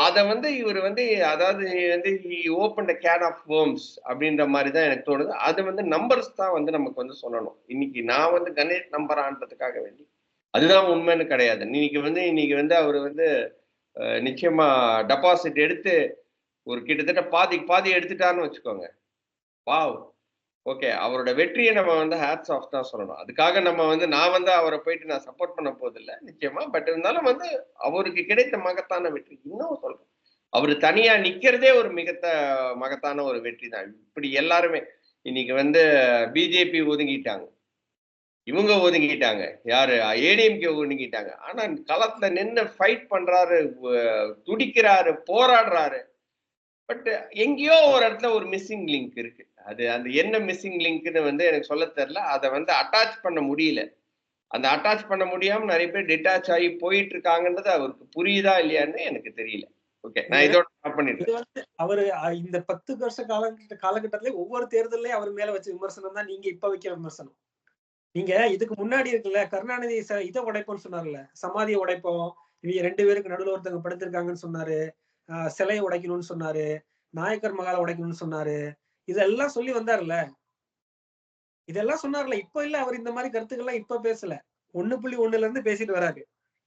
அத வந்து இவர் வந்து அதாவது வந்து ஓப்பன் கேன் ஆஃப் வேர்ம்ஸ் அப்படின்ற மாதிரி தான் எனக்கு தோணுது. அது வந்து நம்பர்ஸ் தான் வந்து நமக்கு வந்து சொல்லணும். இன்னைக்கு நான் வந்து கணேஷ் நம்பரான்றதுக்காக வேண்டி. அதுதான் உண்மைன்னு கிடையாது. இன்னைக்கு வந்து இன்னைக்கு வந்து அவர் வந்து நிச்சயமா டெபாசிட் எடுத்து ஒரு கிட்டத்தட்ட பாதி பாதி எடுத்துட்டாருன்னு வச்சுக்கோங்க. வாவ் ஓகே அவரோட வெற்றியை நம்ம வந்து ஹேட்ஸ் ஆஃப் தான் சொல்லணும். அதுக்காக நம்ம வந்து நான் வந்து அவரை போயிட்டு நான் சப்போர்ட் பண்ண போதில்லை நிச்சயமா. பட் இருந்தாலும் வந்து அவருக்கு கிடைத்த மகத்தான வெற்றி. இன்னும் சொல்றேன். அவர் தனியா நிக்கிறதே ஒரு மிகத்த மகத்தான ஒரு வெற்றி தான். இப்படி எல்லாருமே இன்னைக்கு வந்து பிஜேபி ஒதுங்கிட்டாங்க. இவங்க ஒதுங்கிட்டாங்க. யாரு? ஏடிஎம்கே ஒதுங்கிட்டாங்க. ஆனா களத்துல நின்று ஃபைட் பண்றாரு துடிக்கிறாரு போராடுறாரு. பட் எங்கேயோ ஒரு இடத்துல ஒரு மிஸ்ஸிங் லிங்க் இருக்கு. அது அந்த என்ன மிஸ்ஸிங் லிங்க்னு வந்து எனக்கு சொல்ல தெரியல. அதை வந்து அட்டாச் பண்ண முடியல. அந்த அட்டாச் பண்ண முடியாம நிறைய பேர் டிட்டாச் ஆகி போயிட்டு இருக்காங்கன்றது அவருக்கு புரியுதா இல்லையான்னு எனக்கு தெரியல. ஓகே நான் இதோட வந்து அவரு இந்த பத்து வருஷ காலகட்ட காலகட்டத்திலே ஒவ்வொரு தேர்தலையும் அவர் மேல வச்ச விமர்சனம் தான் நீங்க இப்ப வைக்கிற விமர்சனம். நீங்க இதுக்கு முன்னாடி இருக்குல்ல கருணாநிதி இதை உடைப்போம்னு சொன்னார்ல சமாதியை உடைப்போம் இவங்க ரெண்டு பேருக்கு நடுவுல ஒருத்தங்க படுத்திருக்காங்கன்னு சொன்னாரு சிலையை உடைக்கணும்னு சொன்னாரு நாயக்கர் மகாலை உடைக்கணும்னு சொன்னாரு இதெல்லாம் சொல்லி வந்தாருல்ல இதெல்லாம் சொன்னார்ல? இப்ப இல்ல அவர் இந்த மாதிரி கருத்துக்கள்லாம் இப்ப பேசல. ஒண்ணு புள்ளி ஒண்ணுல இருந்து பேசிட்டு வராரு.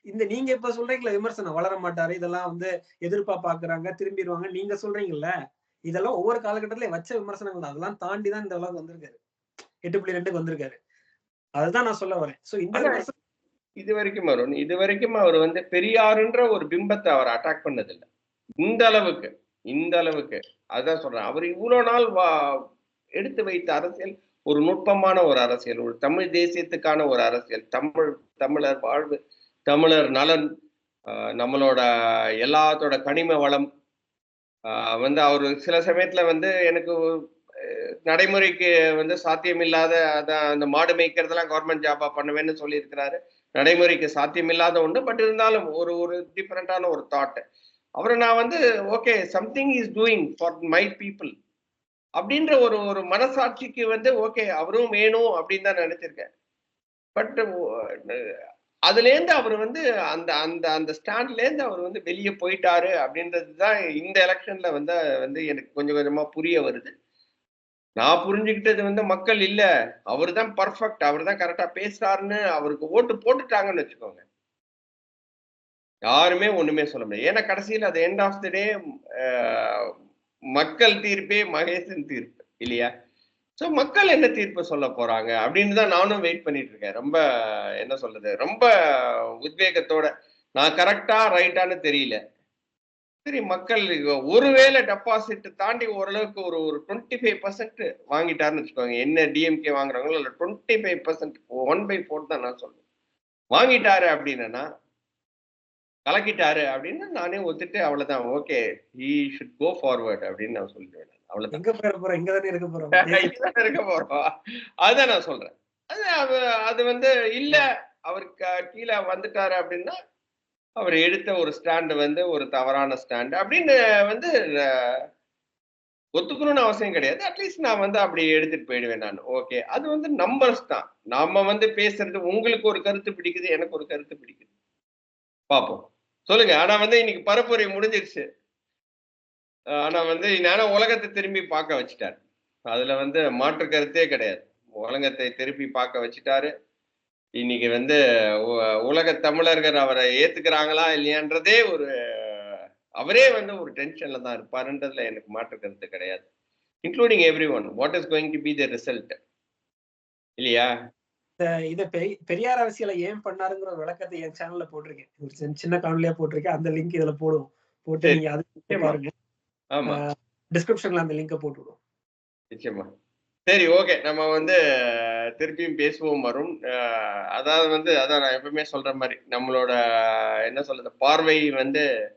இந்த நீங்க இப்ப சொல்றீங்களா விமர்சனம் வளர மாட்டாரு இதெல்லாம் வந்து எதிர்ப்பா பாக்குறாங்க திரும்பிடுவாங்க நீங்க சொல்றீங்கல்ல? இதெல்லாம் ஒவ்வொரு காலகட்டத்திலயும் வச்ச விமர்சனங்கள் தான். அதெல்லாம் தாண்டி தான் இந்த அளவுக்கு வந்திருக்காரு. எட்டு புள்ளி ரெண்டுக்கு வந்திருக்காரு. அதுதான் நான் சொல்ல வரேன். சோ இந்த இது வரைக்கும் அருண் இது வரைக்கும் அவர் வந்து பெரியாருன்ற ஒரு பிம்பத்தை அவர் அட்டாக் பண்ணதில்லை. இந்த அளவுக்கு. இந்த அளவுக்கு. அதான் சொல்றேன். அவர் இவ்வளவு நாள் வா எடுத்து வைத்த அரசியல் ஒரு நுட்பமான ஒரு அரசியல் ஒரு தமிழ் தேசியத்துக்கான ஒரு அரசியல். தமிழ் தமிழர் வாழ்வு தமிழர் நலன் நம்மளோட எல்லாத்தோட கனிம வளம். வந்து அவர் சில சமயத்துல வந்து எனக்கு நடைமுறைக்கு வந்து சாத்தியமில்லாத அதான் அந்த மாடு மேய்க்கிறதெல்லாம் கவர்மெண்ட் ஜாபா பண்ணுவேன்னு சொல்லியிருக்கிறாரு. நடைமுறைக்கு சாத்தியமில்லாத ஒன்று பட் இருந்தாலும் ஒரு ஒரு டிஃப்ரெண்டான ஒரு தாட்டு அவரை நான் வந்து okay something is doing for my people அப்படின்ற ஒரு ஒரு மனசாட்சிக்கு வந்து ஓகே அவரும் வேணும் அப்படின்னு தான் நினைச்சிருக்கேன். பட் அதுலேருந்து அவர் வந்து அந்த அந்த அந்த ஸ்டாண்ட்லேருந்து அவர் வந்து வெளியே போயிட்டாரு அப்படின்றது தான் இந்த எலெக்ஷன்ல வந்து வந்து எனக்கு கொஞ்சம் கொஞ்சமா புரிய வருது. நான் புரிஞ்சுக்கிட்டது வந்து மக்கள் இல்லை. அவர் தான் பர்ஃபெக்ட். அவர் தான் கரெக்டாக பேசுறாருன்னு அவருக்கு ஓட்டு போட்டுட்டாங்கன்னு வச்சுக்கோங்க. யாருமே ஒண்ணுமே சொல்ல முடியாது. ஏன்னா கடைசியில் அது எண்ட் ஆஃப் த டே மக்கள் தீர்ப்பே மகேசன் தீர்ப்பு இல்லையா? ஸோ மக்கள் என்ன தீர்ப்பு சொல்ல போறாங்க அப்படின்னு தான் நானும் வெயிட் பண்ணிட்டு இருக்கேன். ரொம்ப என்ன சொல்றது ரொம்ப உத்வேகத்தோட. நான் கரெக்டா ரைட்டான்னு தெரியல. சரி மக்கள் ஒருவேளை டெபாசிட் தாண்டி ஓரளவுக்கு ஒரு ஒரு டுவெண்ட்டி ஃபைவ் பர்சன்ட் வாங்கிட்டாருன்னு வச்சுக்கோங்க. என்ன டிஎம்கே வாங்குறாங்களோ இல்லை twenty five percent one by four தான் நான் சொல்றேன். வாங்கிட்டாரு அப்படின்னா கலக்கிட்டாரு அப்படின்னு நானே ஒத்துட்டு அவ்வளவுதான். Okay he should go forward அப்படின்னு நான் சொல்லிடுவேன் அவ்வளவுதான். எங்க போயிட போறோம்? இங்க தானே இருக்க போறோம்? இருக்க போறோம். அதுதான் நான் சொல்றேன். அது அது- வந்து இல்ல அவருக்கு கீழே வந்துட்டாரு அப்படின்னா அவர் எடுத்த ஒரு ஸ்டாண்டு வந்து ஒரு தவறான ஸ்டாண்டு அப்படின்னு வந்து ஒத்துக்கணும்னு அவசியம் கிடையாது. அட்லீஸ்ட் நான் வந்து அப்படி எடுத்துட்டு போயிடுவேன் நான். ஓகே அது வந்து நம்பர்ஸ் தான். நாம வந்து பேசுறது உங்களுக்கு ஒரு கருத்து பிடிக்குது எனக்கு ஒரு கருத்து பிடிக்குது. பார்ப்போம் சொல்லுங்க ஆனா வந்து இன்னைக்கு பரப்புரை முடிஞ்சிருச்சு. ஆனா வந்து ஆனா உலகத்தை திரும்பி பார்க்க வச்சுட்டார். அதுல வந்து மாற்று கருத்தே கிடையாது. உலகத்தை திருப்பி பார்க்க வச்சுட்டாரு. இன்னைக்கு வந்து உலக தமிழர்கள் அவரை ஏத்துக்கிறாங்களா இல்லையான்றதே ஒரு அவரே வந்து ஒரு டென்ஷன்ல தான் இருப்பாருன்றதுல எனக்கு மாற்று கருத்து கிடையாது. Including everyone what is going to be the result இல்லையா? இத பெரிய- பெரியார் அரசியலை ஏன் பண்ணாருங்கிற ஒரு விளக்கத்தை என் சேனல்ல போட்டிருக்கேன். ஒரு சின்ன- காணொலியா போட்டிருக்கேன். அந்த லிங்க் இதுல போடுவோம். போட்டு. நீங்க அது. பாருங்க. ஆமா. டிஸ்கிரிப்ஷன்ல அந்த லிங்கை போட்டு விடுவோம் நிச்சயமா. சரி ஓகே. நம்ம வந்து திருப்பியும் பேசுவோம் வரும் அதாவது வந்து அதான் நான் எப்பவுமே சொல்ற மாதிரி நம்மளோட என்ன சொல்றது பார்வை வந்து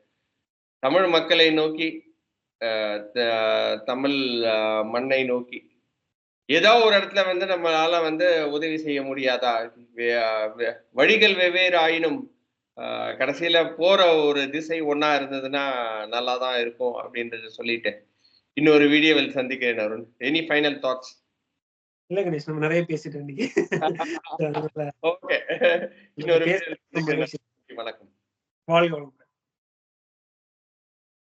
தமிழ் மக்களை நோக்கி தமிழ் மண்ணை நோக்கி ஏதோ ஒரு இடத்துல வந்து நம்மளால வந்து உதவி செய்ய முடியாதா? வழிகள் வெவ்வேறு ஆயினும் கடைசியில போற ஒரு திசை ஒண்ணா இருந்ததுன்னா நல்லா தான் இருக்கும் அப்படின்றத சொல்லிட்டு இன்னொரு வீடியோவில் சந்திக்கிறேன் அருண். எனி ஃபைனல் தாட்ஸ் இல்ல கணேஷ் நம்ம நிறைய பேசிட்டோம் இன்னைக்கு. ஓகே இன்னொரு. வணக்கம். வாழ்க வளமுடன்.